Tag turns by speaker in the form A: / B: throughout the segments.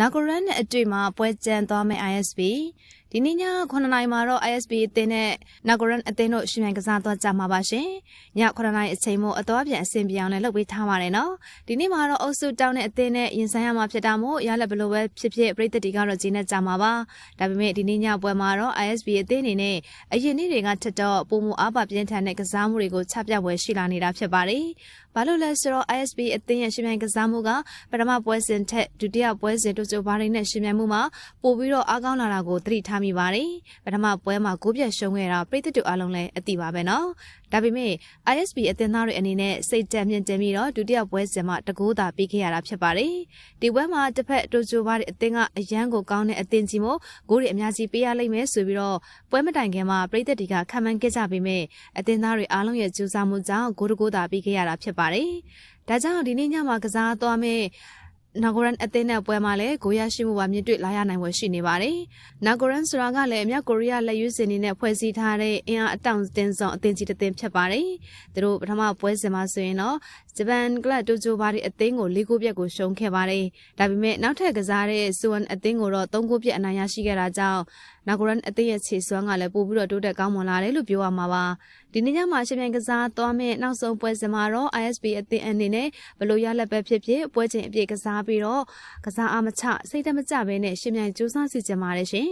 A: နာဂရန်နဲ့အတွေ့မှာပွဲကြံသွားမယ့် ISB ဒီနေ့ည9နာရီမှာတော့ ISB အသင်းနဲ့နာဂရန်အသင်းတို့ရှင်မြိုင်ကစားသွားကြမှာပါရှင်ည9နာရီအချိန်မို့အသွားပြန်အဆင်ပြေအောင်လည်းလုပ်ပေးထားပါတယ်နော်ဒီနေ့မှာတော့အုပ်စုတောင်းတဲ့အသင်းနဲ့ရင်ဆိုင်ရမှာဖြစ်တာမို့ရလက်ဘလို့ပဲဖြစ်ဖြစ်ပြည်သက်တီကတော့ဂျင်းနဲ့ကြမှာပါဒါပေမဲ့ဒီနေ့ညပွဲမှာတော့ ISB အသင်းအနေနဲ့အရင်နေ့တွေကထက်တော့ပုံမအားပါပြင်းထန်တဲ့ကစားမှုတွေကိုချပြပွဲရှိလာနေတာဖြစ်ပါတယ်ဘာလို့လဲဆိုတော့ ISB အသင်းရဲ့ရှင်မြိုင်ကစားမှုကပထမပွဲစဉ်ထက်ဒုတိယပွဲစဉ်တို့ကြိုဘာရင်းနဲ့ရှင်မြိုင်မှုမှာပိုပြီးတော့အားကောင်းလာတာကိုသတိထားမိပါတယ်။ပထမပွဲမှာကိုပြက်ရှုံးခဲ့တာပြည်သက်တို့အားလုံးလည်းအသိပါပဲနော်။ဒါပေမဲ့ ISB အသင်းသားတွေအနေနဲ့စိတ်တက်မြင့်တင်ပြီးတော့ဒုတိယပွဲစဉ်မှာတကူးသာပြီးခဲ့ရတာဖြစ်ပါတယ်။ဒီပွဲမှာတစ်ဖက်တိုဂျိုဘာတွေအသင်းကအရန်ကိုကောင်းတဲ့အသင်းကြီးမို့ဂိုးတွေအများကြီးပေးရလိမ့်မယ်ဆိုပြီးတော့ပွဲမတိုင်ခင်မှာပြည်သက်တွေကခံမှန်းခဲ့ကြပေမဲ့အသင်းသားတွေအားလုံးရဲ့ကြိုးစားမှုကြောင့်ဂိုးတကူးသာပြီးခဲ့ရတာဖြစ်ပါတယ်။ဒါကြောင့်ဒီနေ့ညမှာကစားသွားမယ့် နာဂရန်အသင်းနဲ့ပွဲမှာလည်းဂိုးရရှိမှုပါမြင့်တွေ့လာရနိုင်ွယ်ရှိနေပါတယ်။နာဂရန်ဆိုတာကလည်းမြောက်ကိုရီးယားလက်ရွေးစင်နေနဲ့ဖွဲ့စည်းထားတဲ့အင်အားအတောင်တင်းဆောင်အသင်းကြီးတစ်သင်းဖြစ်ပါတယ်။သူတို့ပထမပွဲစဉ်မှာဆိုရင်တော့ဂျပန်ကလပ်တိုဂျိုဘာဒီအသင်းကို၄ဂိုးပြတ်ကိုရှုံးခဲ့ပါတယ်။ဒါပေမဲ့နောက်ထပ်ကစားတဲ့ဆူဝမ်အသင်းကိုတော့၃ဂိုးပြတ်အနိုင်ရရှိခဲ့တာကြောင့်နာဂရန်အသင်းရဲ့ခြေစွမ်းကလည်းပို့ပြီးတော့တိုးတက်ကောင်းမွန်လာတယ်လို့ပြောရမှာပါဒီနေ့ညမှာရှင်ပြန်ကစားသွားမယ့်နောက်ဆုံးပွဲစဉ်မှာတော့ ISB အသင်းအနေနဲ့ဘလို့ရလက်ပဲဖြစ်ဖြစ်ပွဲချိန်အပြည့်ကစားပြီးတော့ကစားအားမချစိတ်တမကြဘဲနဲ့ရှင်ပြန်စူးစမ်းစီကြပါရရှင်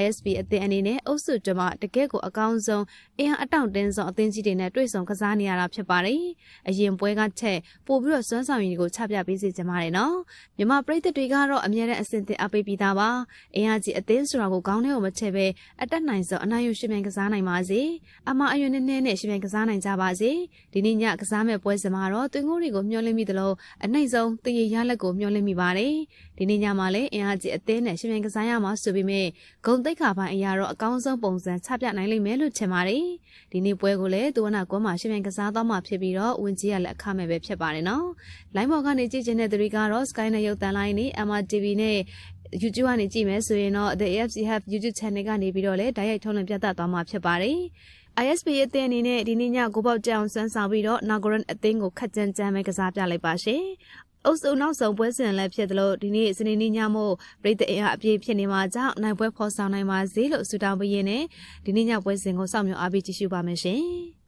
A: ISB အသင်းအနေနဲ့အုပ်စုတွမှာတကယ့်ကိုအကောင်းဆုံးအင်အားအတောင့်တင်းဆုံးအသင်းကြီးတွေနဲ့တွေ့ဆုံကစားနေရတာဖြစ်ပါတယ်အရင်ပွဲကထက်ပို့ပြီးတော့စွမ်းဆောင်ရည်ကိုချပြပေးစီကြပါတယ်နော်မြန်မာပြည်သက်တွေကတော့အမြဲတမ်းအဆင်သင့်အပိပြီးသားပါအင်အားကြီးအသင်းဆိုတာကိုခေါင်းထဲကိုမချဲပဲအတက်နိုင်ဆုံးအနိုင်ယူရှင်မြန်ကစားနိုင်ပါစေအမအယွန်းနဲ့နဲ့ရှင်မြန်ကစားနိုင်ကြပါစေဒီနေ့ညကစားမဲ့ပွဲစဉ်မှာတော့တွင်ကိုတွေကိုမျှော်လင့်မိသလိုအနိုင်ဆုံးတည်ရရလက်ကိုမျှော်လင့်မိပါတယ်ဒီနေ့ညမှာလည်းအင်အားကြီးအသင်းနဲ့ရှင်မြန်ကစားရမှာဆိုပေမဲ့ဂုံတိတ်ခါပိုင်းအရာတော့အကောင်းဆုံးပုံစံချပြနိုင်လိမ့်မယ်လို့ထင်ပါတယ်ဒီနေ့ပွဲကိုလည်းသူဝနာကွန်းမှာရှင်မြန်ကစားသွားမှာဖြစ်ပြီးတော့ဝင်ကြီးရလက်အခမဲ့ပဲဖြစ်ပါတယ်နော်လိုင်းဘော်ကနေကြည့်ချင်တဲ့သူတွေကတော့ Sky နဲ့ရုပ်သံလိုင်းနဲ့ MRTV နဲ့ YouTube ကနေကြည့်မယ်ဆိုရင်တော့ The AFC Hub YouTube Channel ကနေပြီးတော့လည်းဓာတ်ရိုက်ထုတ်လွှင့်ပြသသွားမှာဖြစ်ပါတယ်။ ISP အသင်းအနေနဲ့ဒီနေ့ညကိုပေါက်ကြအောင်စမ်းဆောင်ပြီးတော့ Nagaran အသင်းကိုခက်ကြမ်းကြမ်းပဲကစားပြလိုက်ပါရှင်။ အုပ်စုနောက်ဆုံးပွဲစဉ်လည်းဖြစ်သလိုဒီနေ့စနေနေ့ညမို့ပြည်သူအင်အားအပြည့်ဖြစ်နေမှာကြောင့်နိုင်ပွဲဖော်ဆောင်နိုင်ပါစေလို့ဆုတောင်းပေးရင်းနဲ့ဒီနေ့ညပွဲစဉ်ကိုစောင့်မျှော်အားပေးကြည့်ရှုပါမယ်ရှင်။